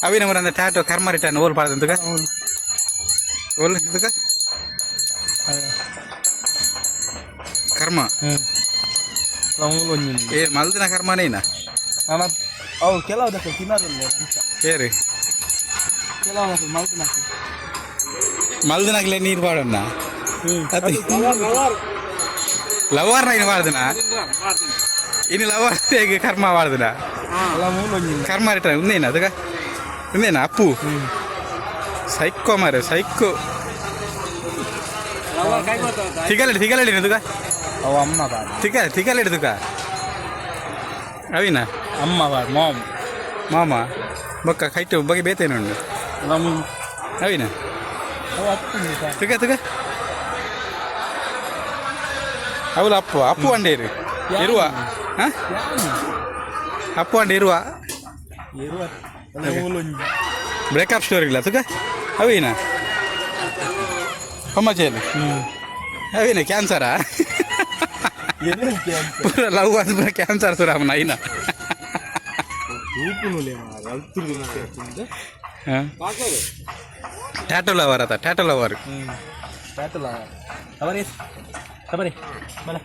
ಅವಿ ನಮ್ಮರ ಟ್ಯಾಟೋ ಕರ್ಮ ರಿಟರ್ನ್ ಓಲ್ ಪಾಡ್ದಂತುಗ ಓಲ್ ಅಂತಕ ಕರ್ಮ. ಏ ಮಲ್ದಿನ ಕರ್ಮನೇನ ನಾನು? ಅವು ಕೆಲವುದಕ್ಕೆ ತಿನ್ನೋದಿಲ್ಲ ಅಂತ ಏರಿ ಕೆಲವು ಮಲ್ದಿನ ಮಲ್ದಿನಾಗ್ಲೇ ನೀರು ಪಾಡಣ್ಣ ಲವರ್ ಅದು ಲವರ್ನ ಇನ್ನು ಪಾಡ್ದನ ಇನ್ನು ಲವರ್ ಹೇಗೆ ಕರ್ಮ ಮಾಡ್ದಿನ ಕರ್ಮ ರಿಟರ್ನ್ ಉಂದೇನ ಅದಕ್ಕ ಉಂದೇನ ಅಪ್ಪು ಸೈಕೋ ಮಾರೆ ಸೈಕೋ ತಿಗಲಡಿ ತಿಗಲಡಿ ತುಕ ಅವು ಅಮ್ಮ ಬಾಡ ತಿಗ ತಿಗಲಡಿ ತುಕ ಅವಿನ ಅಮ್ಮ ಬಾಡ ಮಾಮ್ ಮಾಮ ಬೊಕ್ಕ ಕೈಟು ಬಗೆ ಬೇತೇನುಂಡು ನಮ್ಮ ಅವಿನ ಅವು ಹತ್ತು ನಿಮಿಷ ತುಕ ತುಕ ಅವಳು ಅಪ್ಪು ಅಪ್ಪು ಅಂಡೇರು ಇರುವ ಹಾಂ ಅಪ್ಪು ಅಂಡೆ ಇರುವ ಇರುವ ಲವಂಗ ಒಂಜಿ ಬ್ರೇಕಪ್ ಸ್ಟೋರಿಲ್ಲ ತುಕ ಅವಿನ ಹ್ಞೂ ಅವಿನ ಕ್ಯಾನ್ಸರಾ ಪೂರ ಲವ್ ಅಂದ್ರೆ ಕ್ಯಾನ್ಸರ್ ಸುರಾಮನ ಐನ ಟ್ಯಾಟೋ ಲವರ್ ಆತ ಟ್ಯಾಟೋ ಲವರ್ ಹ್ಞೂ ಬ್ಯಾಟಲ್ಲ ಅವರೇ ಅವರೇ ಬಲ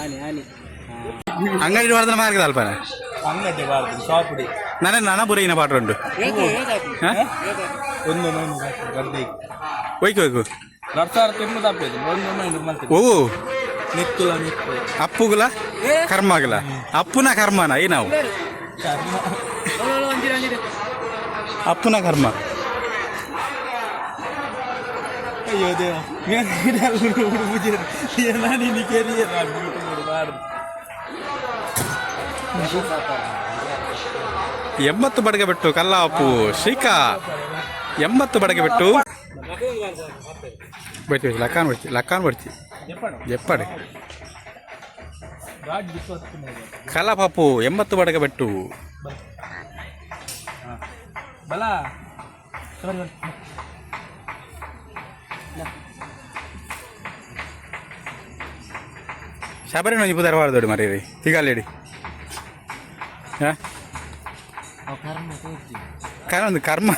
ಆನಿ ಆನಿ ಅಂಗಡಿ ಬರ್ತಾನೆ ಮಾರ್ಗದ ಅಲ್ಪನ ಅಂಗಡಿ ಬಾರ್ದು ಶಾಪುಡಿ ನನ್ನ ನನ್ನ ಬುರ ಪಾಟ್ರ ಉಂಟು. ಹಾ? ಒಂದು ಮೈನು ಗದ್ದೆ. ಒಯ್ಕು ಒಯ್ಕು. ಎರಡು ಸಾವಿರ ಒಂದು ಮೈನು ಓ ನಿಕ್ಕುಲ ನಿಕ್ಕು ಅಪ್ಪುಗುಲ? ಕರ್ಮಗುಲ? ಅಪ್ಪುನ ಕರ್ಮನ ಏ ನಾವು? ಅಪ್ಪುನ ಕರ್ಮ. ಅಯ್ಯೋ ದೇವ ನಾನು ನಿನಗೆ ಬಾರ್ದು ಎಂಬತ್ತು ಬಡಗೆ ಬಿಟ್ಟು ಕಲ್ಲ ಅಪ್ಪು ಶ್ರೀಕಾ ಎಂಬತ್ತು ಬಡಗೆ ಬಿಟ್ಟು ಬರ್ತೀವಿ ಲಕ್ಕಾನ್ ಬರ್ತಿ ಲಕ್ಕಾನ್ ಬರ್ತಿ ಎಪ್ಪಡೆ ಗಾಡಿ ಬಿಟ್ಟು ಹತ್ತು ಕಲ್ಲ ಪಾಪು ಎಂಬತ್ತು ಬಡಗೆ ಬಿಟ್ಟು ಬಲ ಸರಿ ಬನ್ನಿ. ಶಬರಿ ನೋಡಿ ಪುದಾರ ಬಾರ್ದೋಡಿ ಮರೀರಿ ತಿಗಾಲೇಡಿ ಹಾ? ಕರ್ಮ ಕರ್ಮ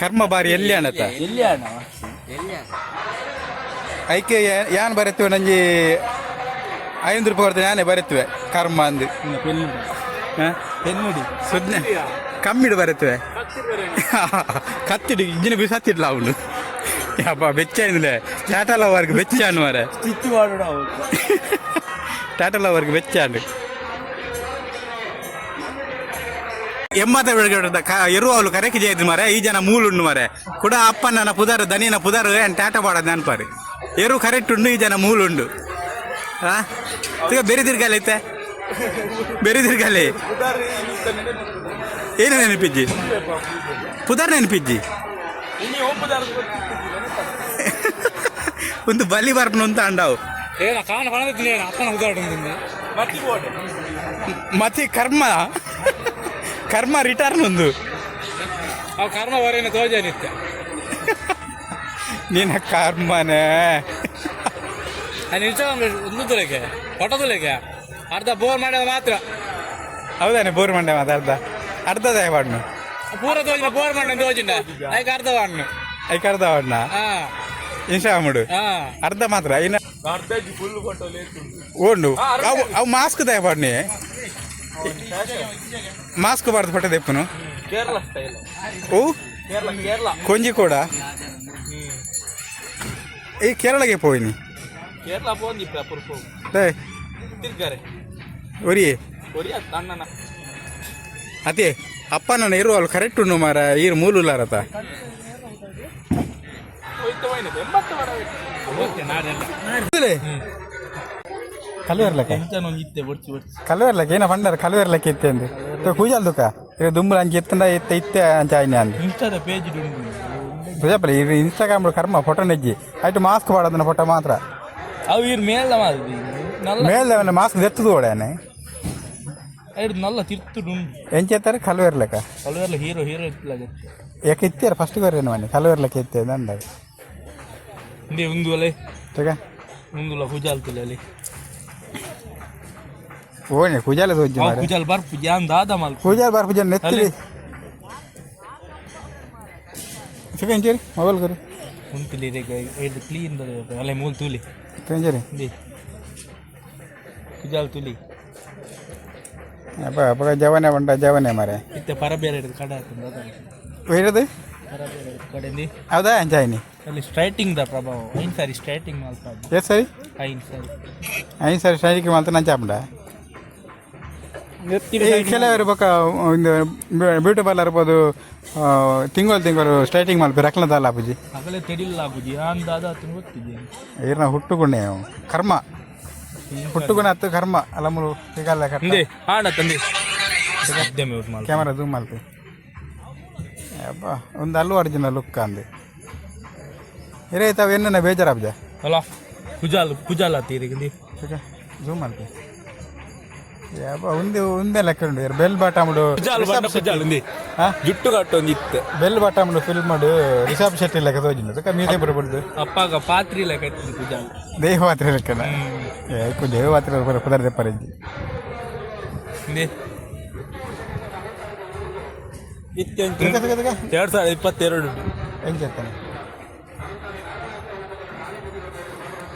ಕರ್ಮ. ಬಾರಿ ಎಲ್ಲಿ ಅಣತ ಎಲ್ಲಿ ಅಣ್ಣ? ಐಕೆ ಯಾನ್ ಬರೆತ್ವೆ ನಂಜಿ? ಐನೂರು ರೂಪಾಯಿ ಕೊಡ್ತೇನೆ ನಾನೇ ಬರೆತ್ವೆ. ಕರ್ಮ ಅಂದು. ಪೆನ್ನುಡಿ ಸುದ್ನೆ. ಕಮ್ಮಿಡು ಬರೆತ್ವೆ. ಕತ್ತಿಡು ಇಂಜಿನ ಬಿಸಿ ಹತ್ತಿಡ್ಲ ಅವನು ಯಪ್ಪ ಬೆಚ್ಚ ಏನಿಲ್ಲ. ಟಾಟಾ ಲವರ್ಗೆ ಬೆಚ್ಚ ಅನ್ನು ಮಾರೆ. ಟಾಟಾ ಲವರ್ಗೆ ಬೆಚ್ಚ ಅನ್ನು ಎಮ್ಮತ್ತ ಬೆಳಗ್ಗೆ ಎರುವ ಅವಳು ಕರೆಕಿ ಜೈದು ಮರೆ ಈ ಜನ ಮೂಲುಂಡು ಮಾರೆ ಕೂಡ ಅಪ್ಪ ನನ್ನ ಪುದಾರು ದನಿನ ಪುದಾರು ಏನ್ ಟಾಟ ಬಾಡೋದು ನೆನಪಾರಿ. ಎರು ಕರೆಕ್ಟ್ ಉಂಡು ಈ ಜನ ಮೂಲುಂಡು. ಹಾ ಈಗ ಬೇರೆ ತಿರ್ಗಾಲ ಐತೆ? ಬೇರೆ ತಿರ್ಗಾಲೆ? ಏನು ನೆನಪಿಜ್ಜಿ ಪುದಾರ್ ನೆನಪಿಜ್ಜಿ ಒಂದು ಬಲಿ ಬರ್ಪನು ಅಂತ ಅಂಡಾವು. ಮತ್ತೆ ಕರ್ಮ. ಕರ್ಮ ರಿಟರ್ನ್ ಒಂದು. ಅವು ಕರ್ಮ ವರೇನ ತೋಜನಿತ್ತ ನಿನ್ನ ಕರ್ಮನೇ. ನಾನು ಇನ್ಸ್ಟಾಗ್ರಾಮ್ ಒಂದು ತುಲೆಗೆ ಫೋಟೋ ತುಲೆಗೆ ಅರ್ಧ ಬೋರ್ ಮಂಡೆ ಮಾತ್ರ. ಹೌದಾನೆ ಬೋರ್ ಮಂಡೆ ಮಾತ್ರ ಅರ್ಧ. ದಯವಾಡ್ನು ಪೂರ ತೋಜಿನ ಬೋರ್ ಮಂಡೆ ತೋಜಿನ ಅದಕ್ಕೆ ಅರ್ಧ ವಾಡ್ನು ಐಕ ಅರ್ಧ ವಾಡ್ನ ಹಾ ಇನ್ಸ್ಟಾಗ್ರಾಮ್ ಹಾ ಅರ್ಧ ಮಾತ್ರ ಇನ್ನ ಓಂಡು ಅವು ಅವು ಮಾಸ್ಕ್ ದಯವಾಡ್ನಿ ಮಾಸ್ಕ್ ಬಾರ್ದು ಪಟ್ಟ ಕೇರಳ ಸ್ಟೈಲ್ ಓ? ಕೇರಳ ಕೇರಳ. ಕೊಂಜಿ ಕೂಡ? ಈ ಕೇರಳಗೆ ಪೋಯಿನಿ. ಕೇರಳ ಪೋಂದಿ ತಿರ್ಗಾರೆ. ಕೊರಿಯ ತಣ್ಣನ ಅದೇ ಅಪ್ಪ ನನ್ನ ಇರುವ ಅಲ್ಲಿ ಕರೆಕ್ಟ್ ಉಂಡು ಮಾರ ಈರು ಮೂಲುಲಾರತ. ಎಂಬತ್ತು ಒಂದು ಇತ್ತೆ ಬಡ್ಸಿ ಬಡ್ಸಿ. ಕಲ್ವೇರ್ಲಕ್ಕೆ ಏನ ಪಂಡರ ಕಲ್ವೇರ್ಲಕ್ಕೆ ಇತ್ತೆ ಅಂದು. ಕೂಜಲ್ ದುಕ ಈಗ ದುಂಬುಲ ಅಂಚಿ ಎತ್ತಂದ ಎತ್ತ ಇತ್ತೆ ಅಂಚ ಆಯ್ನೆ ಅಂದು. ಇನ್ಸ್ಟಾದ ಪೇಜ್ ತುಜಪ್ಪಲ ಇದು ಇನ್ಸ್ಟಾಗ್ರಾಮ್ ಕರ್ಮ ಫೋಟೋ ನೆಜ್ಜಿ ಆಯ್ತು ಮಾಸ್ಕ್ ಬಾಡದನ ಫೋಟೋ ಮಾತ್ರ. ಅವು ಇವ್ರು ಮೇಲ ಮಾಡಿ ನಲ್ಲ ಮೇಲೆ ಮಾಸ್ಕ್ ಎತ್ತದು ಓಡಾನೆ ಐದು ನಲ್ಲ ತಿರ್ತುಡು ಎಂಚೆತ್ತಾರೆ ಕಲ್ವೇರ್ಲಕ್ಕ ಕಲವೆಲ್ಲ ಹೀರೋ ಹೀರೋ ಇತ್ತಲಾಗ ಯಾಕೆ ಇತ್ತೀರ? ಫಸ್ಟ್ ಬರೇನು ಮನೆ? ಕಲ್ವೇರ್ಲಕ್ಕೆ ಇತ್ತೆ ಅಂದಾಗ. ಹಿಂದೆ ಒಂದು ತಗ. ಒಂದು ಹುಜಾಲ್ತಿಲ್ಲ ಅಲ್ಲಿ. ಓಣೆ ಕುಜಾಲ ತೋಜಿ ಮಾರೆ ಕುಜಲ್ ಬರ್ಪು ಜಾನ್ ದಾದ ಮಲ್ ಕುಜಾಲ ಬಾರ್ ಪೂಜಾ ನೆತ್ತಿಲಿ ಅಲ್ಲೇ. ಚಿಕನ್ ಚೇರಿ ಮೊಬೈಲ್ ಕರಿ ಉಂಟಿಲಿ ಇದು ಕ್ಲೀನ್ ಅಲ್ಲೇ ಮೂಲ್ ತುಲಿ ಚಿಕನ್ ಚೇರಿ ದಿ ಕುಜಾಲ್ ತುಲಿ ಅಪ್ಪ ಅಪ್ಪ ಜವನೆ ಬಂಡ ಜವನೆ ಮಾರೆ ಇತ್ತೆ ಪರಬೇರೆ ಹಿಡಿದು ಕಡೆ ಹಾಕೊಂಡು ಬೇಡದು ಪರಬೇರೆ ಹಿಡಿದು ಕಡೆಂದಿ ಹೌದಾ ಅಂಚಾಯಿನಿ ಅಲ್ಲಿ ಸ್ಟ್ರೈಟಿಂಗ್ ದ ಪ್ರಭಾವ ಐನ್ ಸಾರಿ ಸ್ಟ್ರೈಟಿಂಗ್ ಮಾಡ್ತಾರೆ ಎಷ್ಟು ಸರಿ ಐನ್ ಸಾರಿ ಐದು ಸರಿ ಸ್ಟ್ರೈಕ್ ಮಾಲ್ತ ನಂಚಾಪುಂಡ ಈ ಕೆಲವರು ಬೊಕ್ಕ ಒಂದು ಬ್ಯೂಟಿ ಪಾರ್ಲರ್ ಇರ್ಬೋದು ತಿಂಗಳು ತಿಂಗಳು ಸ್ಟ್ರೈಟಿಂಗ್ ಮಾಡ್ಬೇಕು ರಕ್ಲದಲ್ಲ ಅಪ್ಪುಜಿ ಆಗಲೇ ತೆಡಿಲ್ಲ ಆಗುಜಿ ಯಾನ್ ದಾದ ಆತನ ಗೊತ್ತಿದೆ. ಈರ್ನ ಹುಟ್ಟುಗುಣೆ. ಕರ್ಮ. ಹುಟ್ಟುಗುಣ ಹತ್ತು ಕರ್ಮ. ಅಲಮುಲು ಸಿಗಲ್ಲ ಹಿಂದೆ ಹಾಡ ತಂದೆ. ಕ್ಯಾಮರಾ ಜೂಮ್ ಮಲ್ಪಿ ಅಬ್ಬಾ ಒಂದು ಅಲ್ಲು ಅರ್ಜಿನ ಲುಕ್ ಅಂದೆ. ಇರೇ ತಾವು ಎನ್ನ ಬೇಜಾರಾಬ್ಜ ಅಲ್ಲ ಕುಜಾಲ್ ಕುಜಾಲ್ ತೀರಿಗಿಂದಿ ಜೂಮ್ ಮಲ್ಪಿ ಒಂದೇ ಒಂದೇ ಲೆಕ್ಕ ಉಂಡು ಇರ್ ಬೆಲ್ ಬಾಟಮ್ಡು ಜುಟ್ಟು ಕಟ್ಟೊಂದು ಇತ್ತು. ಬೆಲ್ ಬಾಟಮ್ಡು ಫಿಲ್ಮ್ ಮಾಡು ರಿಷಬ್ ಶೆಟ್ಟಿ ಲೆಕ್ಕ ತೋಜಿನ ಅದಕ್ಕೆ ಮೀದೆ ಬರಬಾರ್ದು ಅಪ್ಪಾಗ ಪಾತ್ರಿ ಲೆಕ್ಕ ಕುಜಾಲ್. ದೇಹವಾತ್ರ ಲೆಕ್ಕನ? ಹ್ಮ್. ಏಕು ದೇಹವಾತ್ರ ಬರ ಪದಾರ್ಥ ಎರಡ್ ಸಾವಿರದ ಇಪ್ಪತ್ತೆರಡು. ಹೆಂಗೆ ಚೆತ್ತಾನೆ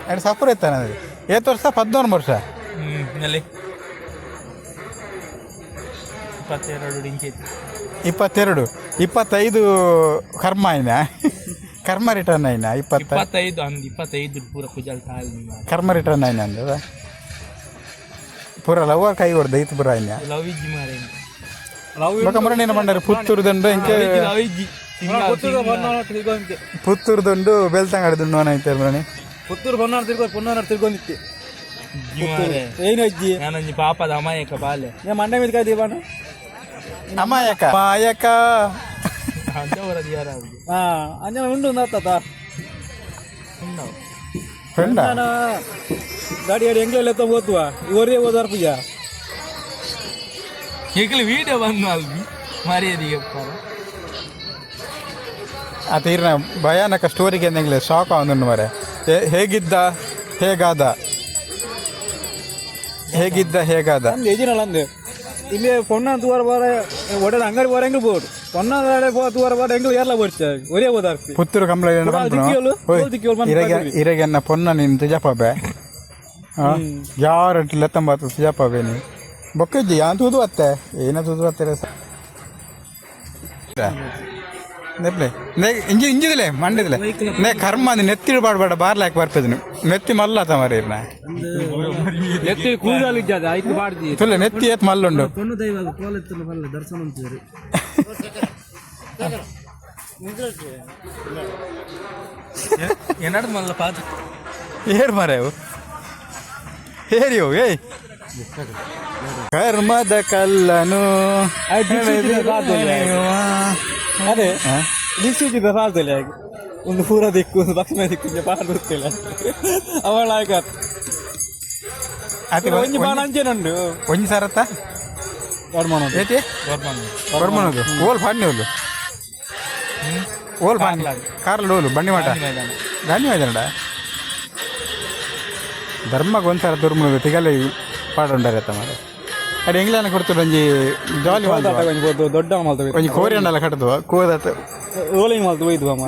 ಎರಡು ಸಪುರ ಇತ್ತಾನೆ ಏತ್ ವರ್ಷ ಹದಿನೊಂದು ವರ್ಷ? ಹ್ಮ್ ಇಪ್ಪತ್ತೆರಡು ಇಪ್ಪತ್ತೆರಡು ಇಪ್ಪತ್ತೈದು ಕರ್ಮ ಐನಾ? ಕರ್ಮ ರಿಟರ್ನ್ ಐನಾ? ಇಪ್ಪತ್ತೈದು ಅಂದ್ ಇಪ್ಪತ್ತೈದು ಪೂರ ಕುಜಲ್ ಕರ್ಮ ರಿಟರ್ನ್ ಐನಾ ಅಂದ ಪೂರ ಲವ್ ಕೈ ಹೊಡೆದ ಇತ್ತು ಪೂರ ಐನಾ? ಲವ್ ಇಜ್ಜಿ ಪುತ್ತೂರ್ ಬಕ ಮರಣಿನ ಪುತ್ತೂರು ದಂಡ ಇಂಕೆ ಪುತ್ತೂರು ದಂಡು ಪುತ್ತೂರು ಬನ್ನಾರ ತಿರ್ಗೋ ಪುನ್ನಾರ ಏನು ಅಜ್ಜಿ? ಪಾಪದ ಅಮಾಯಕ ಬಾಲೆ. ನಿಮ್ಮ ಮಂಡೆ ಮೇಲೆ ಕಾಯ್ದೀವಾನು ಅಮಾಯಕ. ಅಮಾಯಕ ಹಾ ಅಂಜನ ಉಂಡು ಅಂದಾತ ಗಾಡಿ ಗಾಡಿ ಎಂಗ್ಲೆಲ್ಲ ಎತ್ತ ಓದ್ವ ಇವರೇ ಓದಾರ ಪೂಜಾ எங்களுக்கு வீடை வந்தாலும் மரியாதை போகிறோம் ಆ ತೀರ್ನ ಭಯಾನಕ ಸ್ಟೋರಿಗೆ ಎಂದಂಗ್ಲೆ ಶಾಕ್ ಅವನನ್ನು ಮರೆ ಹೇ- ಹೇಗಿದ್ದ? ಹೇಗಾದ? ಹೇಗಿದ್ದ? ಹೇಗಾದ? ಅಂದೆ ಎಜಿನಲ್ಲ ಅಂದೆ. ಇಲ್ಲಿ ಪೊಣ್ಣ ತೂವಾರ ಬಾರ ಒಡೆದ ಅಂಗಡಿ ಬಾರ ಹೆಂಗ್ ಬೋಡು ಪೊಣ್ಣ ತೂವಾರ ಬಾರ ಹೆಂಗ್ ಎಲ್ಲ ಬರ್ತಾರೆ ಒರೇ ಓದಾರ್ತಿ ಪುತ್ತೂರು ಕಂಪ್ಲೇಂಟ್. ಇರಗೆನ್ನ ಪೊನ್ನ ನೀನು ತುಜಪ್ಪಬೆ ಯಾರು ಲೆತ್ತಂಬತ್ತು ಜಪಾಬೆ ನೀ? ಬೊಕ್ಕಜ್ಜಿ ಯಾನ್ ತೂದು ಅತ್ತೆ? ಏನ ತೂದು ಅತ್ತೆ ನೆಪ್ಲೆ ನೆ ಇಂಜಿ ಇಂಜಿದಿಲೆ ಮಂಡಿದಿಲೆ. ನೆ ಕರ್ಮ ಅಂದ್ ನೆತ್ತಿ ಬಾಡ್ಬೇಡ ಬಾರ್ಲಾಕ್ ಬರ್ತಿದ್ನು. ನೆತ್ತಿ ಮಲ್ಲಾತ ಮರೀರ್ನ ಎತ್ತಿ ಕೂದಲು ಇಜ್ಜದ ಆಯ್ತು ಬಾಡ್ದಿ ತುಲ್ಲ ನೆತ್ತಿ ಏತ್ ಮಲ್ಲುಂಡು. ಪೊನ್ನು ದೈವ ಕೋಲೆತ್ತಲು ಬಲ್ಲ ದರ್ಶನ ಅಂತೀರಿ ಪಾತ ಏರ್ ಮಾರೆ ಅವು. ಹೇರಿ ಅವು ಏಯ್. ಕರ್ಮದ ಕಲ್ಲನು ಅದೇ ಹಾ? ಸಾಲ್ತಲ್ಲ ಹಾಗೆ ಒಂದು ಪೂರ ದಿಕ್ಕು ಒಂದು ದಕ್ಷಿಣ ದಿಕ್ಕು ಬಾಳ ಗೊತ್ತಿಲ್ಲ ಅವಳ ಆಗ ಅತಿ ಒಂಜಿ ಬಾಣ ಅಂಚೆನುಂಡು ಒಂಜಿ ಸರತ್ತ? ಕರ್ಮಣ ಏತಿ ಬರ್ಮನದು ಓಲ್ ಪಾಡ್ನಿ ಓಲು. ಓಲ್ ಪಾಡ್ನಿ ಕಾರ್ಲು ಓಲು ಬಂಡಿ ಮಾಟ. ಗಾಂಧಿ ಮೈದಾನಡ? ಧರ್ಮಕ್ಕೆ ಒಂದ್ಸಲ ದುರ್ಮುಳದು ತಿಗಲೆ ಪಾಡುಂಡಾರತ್ತ ಮಾರೆ ಅಡಿ ಎಂಗ್ಲಾನ ಕೊಡ್ತಾರೆ ಒಂಜಿ ಜಾಲಿ ದೊಡ್ಡ ಮಾಲ್ತ ಒಂಜಿ ಕೋರಿ ಹಣ್ಣೆಲ್ಲ ಕಟ್ಟದು ಕೋದತ್ತ ಓಲಿಂಗ್ ಮಾಲ್ತು ಒಯ್ದು ಅಮ್ಮ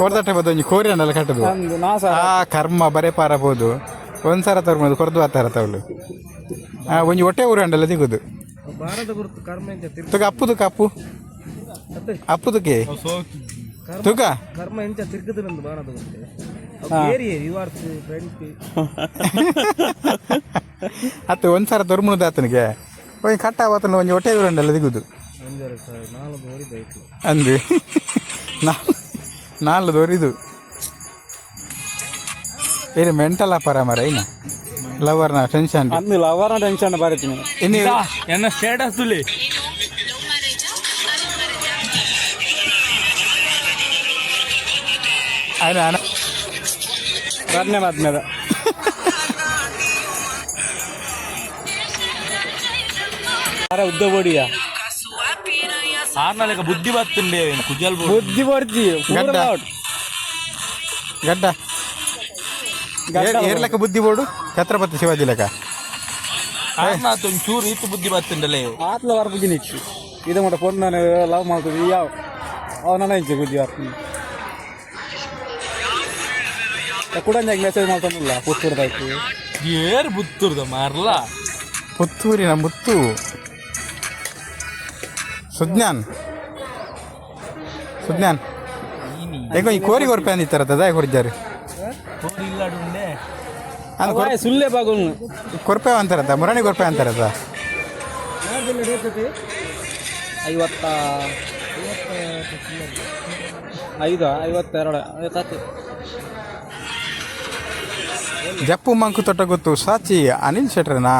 ಕೊರ್ದಟ್ಟೆ ಬದ್ದು ಒಂಜಿ ಕೋರಿ ಹಣ್ಣೆಲ್ಲ ಕಟ್ಟದು ಆ ಕರ್ಮ ಬರೇ ಪಾರಬಹುದು ಒಂದ್ಸಲ ತರ್ಬೋದು ಕೊರ್ದು ಆತಾರ ತವಳು ಆ ಒಂಜಿ ಹೊಟ್ಟೆ ಹಾಂ ಒಂದು ದಿಗುದು ಭಾರತ ಗುರುತು ಕರ್ಮ ಎಂಚ ತುಗ ಅಪ್ಪುದು ಅಪ್ಪು? ಅಪ್ಪುದಕ್ಕೆ ತುಗ? ಕರ್ಮ ಎಂಚ ತಿರ್ಗದಂದು ಬಾಣದ ಗುರುತು. ಏರಿ ರಿವಾರ್ಸ್ ಫ್ರೆಂಡ್ಸ್ ಅತ್ತು ಒಂದ್ಸಲ ತೊರ್ಮುಣದ ಆತನಿಗೆ. ಒಂದು ಕಟ್ಟ ಆವತ್ತನ ಒಂದು ಹೊಟ್ಟೆ ಊರು ಹಣ್ಣೆಲ್ಲ ದಿಗುದು ಒಂದರ ನಾಲ್ಕು ಹೊರಿದಾಯ್ತು ಅಂದು ನಾಲ್ಕು ದೊರಿದು ಏನು ಮೆಂಟಲ್ ಅಪಾರ ಮರ ಏನ ಲವರ್ನ ಟೆನ್ಷನ್ ಅಂದು ಲವರ್ನ ಟೆನ್ಷನ್ ಬರೀತೀನಿ ಇನ್ನು ಎನ್ನ ಸ್ಟೇಟಸ್ ತುಲಿ ఆయన ఆయన ರನ್ನೇ ಆದ್ಮೇಲೆ ಅರೆ ಉದ್ದ ಬೋಡಿಯ ಆರ್ನಲೆಕ್ಕ ಬುದ್ಧಿ ಬತ್ತುಂಡೆ ಕುಜಲ್ ಬುದ್ಧಿ ಬರ್ತಿ ಗಡ್ಡ. ಗಡ್ಡ ಏರ್- ಏರ್ ಬುದ್ಧಿ ಬೋಡು ಛತ್ರಪತಿ ಶಿವಾಜಿ ಲೆಕ್ಕ. ಒಂಚೂರು ಇತ್ತು ಬುದ್ಧಿ ಬರ್ತಂಡಲೇ ಆತ್ಲ ವಾರ ಬುದ್ಧಿ ನಿಚ್ಚು ಇದು ಮಟ್ಟ ಫೋನ್ ನಾನು ಲವ್ ಮಾಡ್ತೀವಿ ಯಾವ? ಅವನ ಇಂಚೆ ಬುದ್ಧಿ ಆಗ್ತೀನಿ ಕೂಡ ಮೆಸೇಜ್ ಮಾಡ್ತಾನಿಲ್ಲ? ಪುತ್ತೂರ್ದಾಯ್ತು. ಏರ್ ಬುತ್ತುರ್ದ ಮಾರ್ಲ. ಪುತ್ತೂರಿನ ಮುತ್ತು. ಸುಜ್ಞಾನ್. ಸುಜ್ಞಾನ್. ಈಗ ಈ ಕೋರಿ ಕೊರ್ಪೆ ಅಂದಿತ್ತಾರ ದಾಯ ಕೊರಿದ್ದಾರೆ ಇಲ್ಲಾಡುಂಡೆ ಅದು ಕೊರ್- ಸುಳ್ಳೆ ಬಾಗುಲ್ ಕೊರ್ಪೆ ಅಂತಾರತ್ತ ಮುರಾಣಿ ಕೊರ್ಪೆ ಅಂತಾರತ್ತ ಐವತ್ತ ಐದು ಐವತ್ತೆರಡು ಐವತ್ತು ಜಪ್ಪು ಮಂಕು ತೊಟ್ಟ ಗೊತ್ತು ಸಾಚಿ ಅನಿಲ್ ಶೆಟ್ರನಾ?